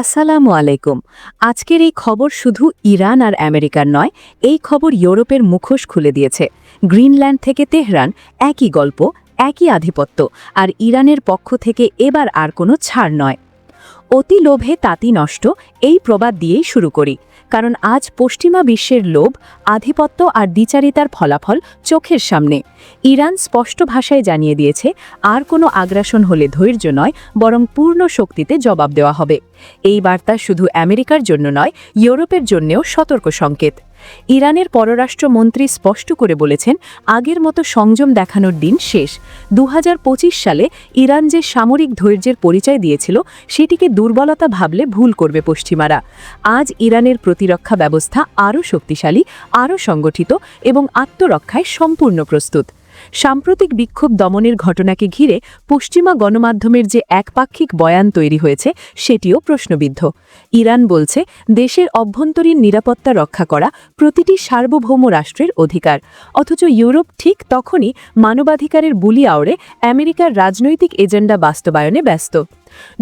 আসসালামু আলাইকুম। আজকের এই খবর শুধু ইরান আর আমেরিকার নয়, এই খবর ইউরোপের মুখোশ খুলে দিয়েছে। গ্রিনল্যান্ড থেকে তেহরান, একই গল্প, একই আধিপত্য, আর ইরানের পক্ষ থেকে এবার আর কোনো ছাড় নয়। অতি লোভে তাঁতি নষ্ট, এই প্রবাদ দিয়েই শুরু করি। কারণ আজ পশ্চিমা বিশ্বের লোভ, আধিপত্য আর দ্বিচারিতার ফলাফল চোখের সামনে। ইরান স্পষ্ট ভাষায় জানিয়ে দিয়েছে, আর কোনো আগ্রাসন হলে ধৈর্য নয়, বরং পূর্ণ শক্তিতে জবাব দেওয়া হবে। এই বার্তা শুধু আমেরিকার জন্য নয়, ইউরোপের জন্যেও সতর্ক সংকেত। ইরানের পররাষ্ট্রমন্ত্রী স্পষ্ট করে বলেছেন, আগের মতো সংযম দেখানোর দিন শেষ। দু হাজার পঁচিশ সালে ইরান যে সামরিক ধৈর্যের পরিচয় দিয়েছিল, সেটিকে দুর্বলতা ভাবলে ভুল করবে পশ্চিমারা। আজ ইরানের প্রতিরক্ষা ব্যবস্থা আরও শক্তিশালী, আরও সংগঠিত এবং আত্মরক্ষায় সম্পূর্ণ প্রস্তুত। সাম্প্রতিক বিক্ষোভ দমনের ঘটনাকে ঘিরে পশ্চিমা গণমাধ্যমের যে একপাক্ষিক বয়ান তৈরি হয়েছে, সেটিও প্রশ্নবিদ্ধ। ইরান বলছে, দেশের অভ্যন্তরীণ নিরাপত্তা রক্ষা করা প্রতিটি সার্বভৌম রাষ্ট্রের অধিকার। অথচ ইউরোপ ঠিক তখনই মানবাধিকারের বুলি আওড়ে আমেরিকার রাজনৈতিক এজেন্ডা বাস্তবায়নে ব্যস্ত।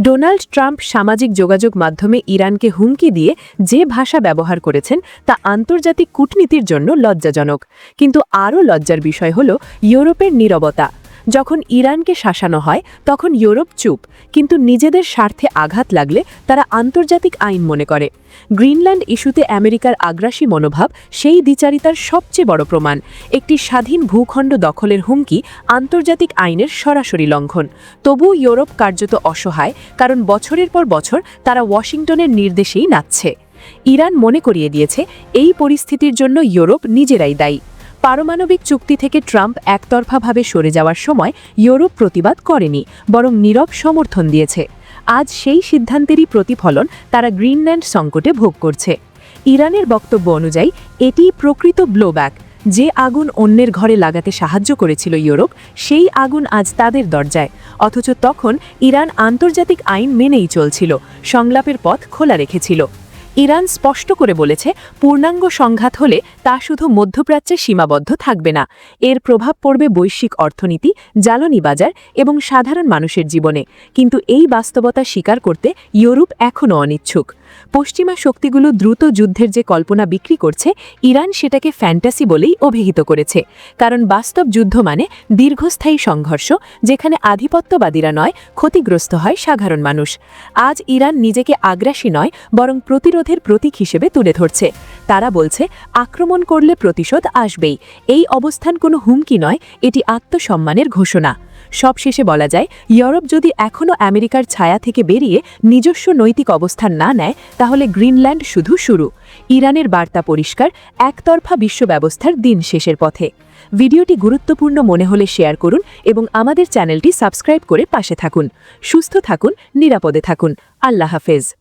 ডোনাল্ড ট্রাম্প সামাজিক যোগাযোগ মাধ্যমে ইরানকে হুমকি দিয়ে যে ভাষা ব্যবহার করেছেন তা আন্তর্জাতিক কূটনীতির জন্য লজ্জাজনক। কিন্তু আরও লজ্জার বিষয় হল, ইউরোপের নীরবতা। যখন ইরানকে শাসানো হয়, তখন ইউরোপ চুপ, কিন্তু নিজেদের স্বার্থে আঘাত লাগলে তারা আন্তর্জাতিক আইন মনে করে। গ্রিনল্যান্ড ইস্যুতে আমেরিকার আগ্রাসী মনোভাব সেই দ্বিচারিতার সবচেয়ে বড় প্রমাণ। একটি স্বাধীন ভূখণ্ড দখলের হুমকি আন্তর্জাতিক আইনের সরাসরি লঙ্ঘন। তবুও ইউরোপ কার্যত অসহায়, কারণ বছরের পর বছর তারা ওয়াশিংটনের নির্দেশেই নাচছে। ইরান মনে করিয়ে দিয়েছে, এই পরিস্থিতির জন্য ইউরোপ নিজেরাই দায়ী। পারমাণবিক চুক্তি থেকে ট্রাম্প একতরফাভাবে সরে যাওয়ার সময় ইউরোপ প্রতিবাদ করেনি, বরং নীরব সমর্থন দিয়েছে। আজ সেই সিদ্ধান্তেরই প্রতিফলন তারা গ্রিনল্যান্ড সংকটে ভোগ করছে। ইরানের বক্তব্য অনুযায়ী এটিই প্রকৃত ব্লোব্যাক। যে আগুন অন্যের ঘরে লাগাতে সাহায্য করেছিল ইউরোপ, সেই আগুন আজ তাদের দরজায়। অথচ তখন ইরান আন্তর্জাতিক আইন মেনেই চলছিল, সংলাপের পথ খোলা রেখেছিল। ইরান স্পষ্ট করে বলেছে, পূর্ণাঙ্গ সংঘাত হলে তা শুধু মধ্যপ্রাচ্যে সীমাবদ্ধ থাকবে না। এর প্রভাব পড়বে বৈশ্বিক অর্থনীতি, জ্বালানি বাজার এবং সাধারণ মানুষের জীবনে। কিন্তু এই বাস্তবতা স্বীকার করতে ইউরোপ এখনও অনিচ্ছুক। পশ্চিমা শক্তিগুলো দ্রুত যুদ্ধের যে কল্পনা বিক্রি করছে, ইরান সেটাকে ফ্যান্টাসি বলেই অভিহিত করেছে। কারণ বাস্তব যুদ্ধ মানে দীর্ঘস্থায়ী সংঘর্ষ, যেখানে আধিপত্যবাদীরা নয়, ক্ষতিগ্রস্ত হয় সাধারণ মানুষ। আজ ইরান নিজেকে আগ্রাসী নয়, বরং প্রতিরোধের প্রতীক হিসেবে তুলে ধরছে। তারা বলছে, আক্রমণ করলে প্রতিশোধ আসবেই। এই অবস্থান কোনো হুমকি নয়, এটি আত্মসম্মানের ঘোষণা। সবশেষে বলা যায়, ইউরোপ যদি এখনও আমেরিকার ছায়া থেকে বেরিয়ে নিজস্ব নৈতিক অবস্থান না নেয়, তাহলে গ্রিনল্যান্ড শুধু শুরু। ইরানের বার্তা পরিষ্কার, একতরফা বিশ্ব ব্যবস্থার দিন শেষের পথে। ভিডিওটি গুরুত্বপূর্ণ মনে হলে শেয়ার করুন এবং আমাদের চ্যানেলটি সাবস্ক্রাইব করে পাশে থাকুন। সুস্থ থাকুন, নিরাপদে থাকুন। আল্লাহ হাফেজ।